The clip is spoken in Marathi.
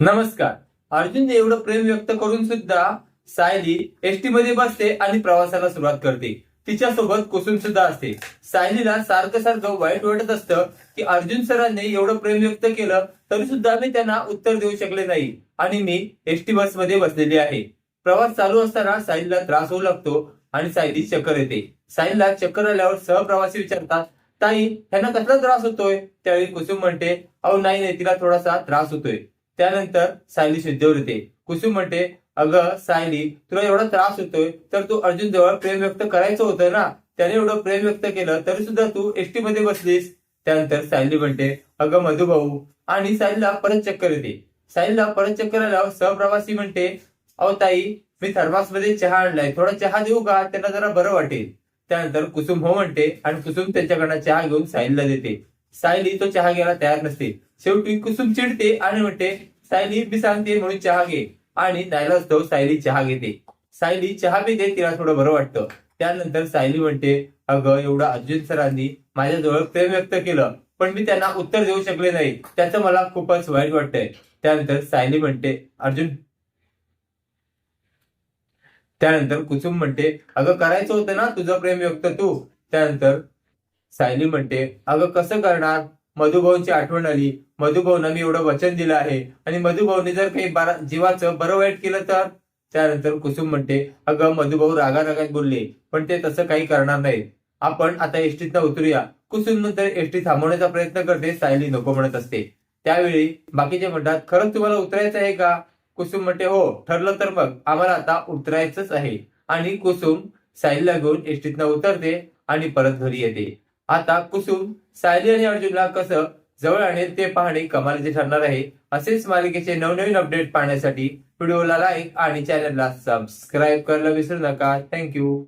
नमस्कार. अर्जुन एवढं प्रेम व्यक्त करून सुद्धा सायली एसटी मध्ये बसते आणि प्रवासाला सुरुवात करते. तिच्यासोबत कुसुम सुद्धा असते. सायलीला सारखं सारखं वाईट वाटत असतं की अर्जुन सरांनी एवढं प्रेम व्यक्त केलं तरी सुद्धा मी त्यांना उत्तर देऊ शकले नाही आणि मी एसटी बसमध्ये बसलेली आहे. प्रवास चालू असताना सायलीला त्रास होऊ लागतो आणि सायली चक्कर येते. सायलीला चक्कर आल्यावर सहप्रवासी विचारतात ताई ह्यांना कसला त्रास होतोय? त्यावेळी कुसुम म्हणते अहो नाही नाही तिला थोडासा त्रास होतोय. त्यानंतर सायली शुद्धीवर येते. कुसुम म्हणते अगं सायली तुला एवढा त्रास होतोय तर तू अर्जुन जवळ प्रेम व्यक्त करायचं होतं ना? त्याने एवढं प्रेम व्यक्त केलं तरी सुद्धा तू एसटी मध्ये बसलीस. त्यानंतर सायली म्हणते अगं मधुभाऊ. आणि सायलीला परत चक्कर येते. सायलीला परत चक्कर आल्यावर सहप्रवासी म्हणते अहो ताई मी थर्मासमध्ये चहा आणलाय थोडा चहा देऊ का? त्यांना जरा बरं वाटेल. त्यानंतर कुसुम हो म्हणते आणि कुसुम त्यांच्याकडनं चहा घेऊन सायलीला देते. सायली तो चहा घ्यायला तयार नसते. शेवटी कुसुम चिडते आणि म्हणते सायली मी सांगते म्हणून चहा घे. आणि नाईलाजतो सायली चहा घेते. सायली चहा पिते तिला थोडं बरं वाटतं. त्यानंतर सायली म्हणते अगं एवढं अर्जुन सरांनी माझ्याजवळ प्रेम व्यक्त केलं पण मी त्यांना उत्तर देऊ शकले नाही. त्याचं मला खूपच वाईट वाटतंय. त्यानंतर सायली म्हणते अर्जुन. त्यानंतर कुसुम म्हणते अगं करायचं होतं ना तुझं प्रेम व्यक्त तू? त्यानंतर सायली म्हणते अगं कसं करणार? मधुभाऊंची आठवण आली. मधुभाऊनं मी एवढं वचन दिलं आहे. आणि मधुभाऊने जर काही बारा जीवाचं बरं वाईट केलं तर? त्यानंतर कुसुम म्हणते अगं मधुभाऊ रागारागात बोलले पण ते तसं काही करणार नाही आपण आता एसटीतनं उतरूया. कुसुम नंतर एसटी थांबवण्याचा प्रयत्न करते सायली नको म्हणत असते. त्यावेळी बाकीचे म्हणतात खरंच तुम्हाला उतरायचं आहे का? कुसुम म्हणते हो ठरलं तर मग आम्हाला आता उतरायचंच आहे. आणि कुसुम सायलीला घेऊन एसटीतनं उतरते आणि परत घरी येते. आता कुसुम सायली आणि अर्जुनला कसं जवळ आणेल ते पाहणे कमालीचे ठरणार आहे. असेच मालिकेचे नवनवीन अपडेट पाहण्यासाठी व्हिडिओला लाईक आणि चॅनलला सबस्क्राईब करायला विसरू नका. थँक्यू